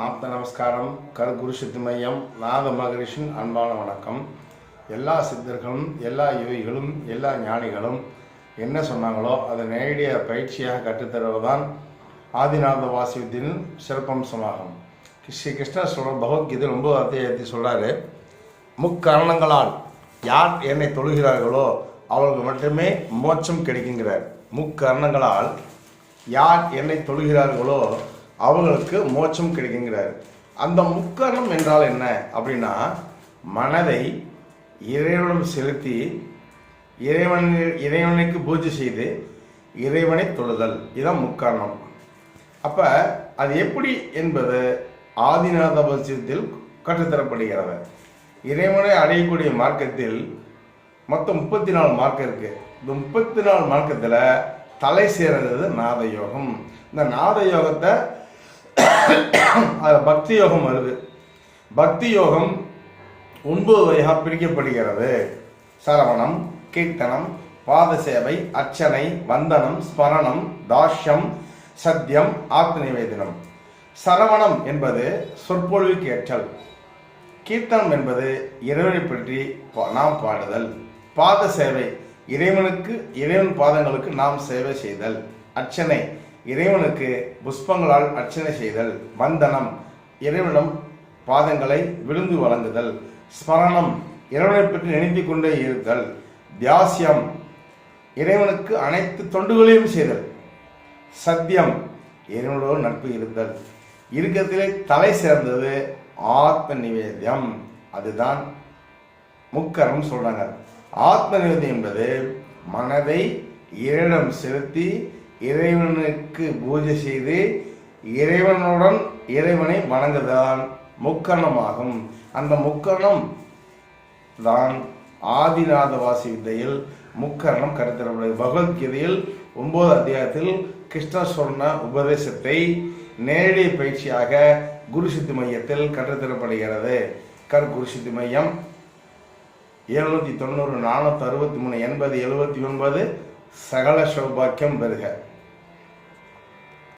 மாப்த நமஸ்காரம் கருகுரு சித்தி மையம் நாத மகரிஷின் அன்பான வணக்கம். எல்லா சித்தர்களும் எல்லா யோகிகளும் எல்லா ஞானிகளும் என்ன சொன்னாங்களோ அதை நேரடிய பயிற்சியாக கற்றுத்தருவதுதான் ஆதிநாத வாசியத்தின் சிறப்பம்சமாகும். ஸ்ரீ கிருஷ்ணர் சொல்கிற பகவத்கீதை ரொம்ப அத்தியாயத்தை சொல்கிறாரு முக்காரணங்களால் யார் என்னை தொழுகிறார்களோ அவர்களுக்கு மட்டுமே மோட்சம் கிடைக்குங்கிறார். முக்கரணங்களால் யார் என்னை தொழுகிறார்களோ அவர்களுக்கு மோட்சம் கிடைக்குங்கிறார். அந்த முக்கரணம் என்றால் என்ன? அப்படின்னா மனதை இறைவனம் செலுத்தி இறைவன் இறைவனுக்கு பூஜை செய்து இறைவனை தொழுதல். இதுதான் முக்காரணம். அப்போ அது எப்படி என்பது ஆதிநாத பட்சத்தில் கற்றுத்தரப்படுகிறது. இறைவனை அடையக்கூடிய மார்க்கத்தில் மொத்தம் முப்பத்தி நாலு மார்க்கம் இருக்கு. இந்த முப்பத்தி நாலு மார்க்கத்தில் தலை சேர்ந்தது நாத யோகம் இந்த நாத யோகத்தை பக்தி யோகம் வருது. பக்தி யோகம் ஒன்பது வகையாக பிரிக்கப்படுகிறது. சரவணம் கீர்த்தனம் பாத சேவை அர்ச்சனை வந்தனம் ஸ்மரணம் தாஷ்யம் சத்தியம் ஆத்ம நிவேதனம் சரவணம் என்பது சொற்பொழிவு ஏற்றல். கீர்த்தனம் என்பது இறைவனை பற்றி பா- நாம் பாடுதல். பாத சேவை இறைவனுக்கு இறைவன் பாதங்களுக்கு நாம் சேவை செய்தல். அர்ச்சனை இறைவனுக்கு புஷ்பங்களால் அர்ச்சனை செய்தல் வந்தனம் இறைவனிடம் பாதங்களை விழுந்து வழங்குதல் ஸ்மரணம் இறைவனை பற்றி நினைத்து கொண்டே இருத்தல் தியாசியம் இறைவனுக்கு அனைத்து தொண்டுகளையும் செய்தல் சத்தியம் இறைவனோடு நட்பு இருத்தல். இருக்கத்திலே தலை சேர்ந்தது ஆத்ம நிவேதியம் அதுதான் முக்கரம் சொல்றாங்க. ஆத்ம நிவேதியம் என்பது மனதை இறைவனம் செலுத்தி இறைவனுக்கு பூஜை செய்து இறைவனுடன் இறைவனை வணங்குதான் முக்கரணமாகும் அந்த முக்கரணம் தான் ஆதிநாத வாசி வித்தையில் முக்கரணம் கருத்தரப்படுகிறது பகவத்கீதையில் ஒன்பது அத்தியாயத்தில் கிருஷ்ணர் சொன்ன உபதேசத்தை நேரடி பயிற்சியாக குரு சித்தி மையத்தில் கற்றுத்தரப்படுகிறது. கர் குரு சித்தி மையம் எழுநூத்தி தொண்ணூறு நானூத்தி அறுபத்தி மூணு எண்பது எழுபத்தி ஒன்பது சகல சௌபாக்கியம் பெறுக.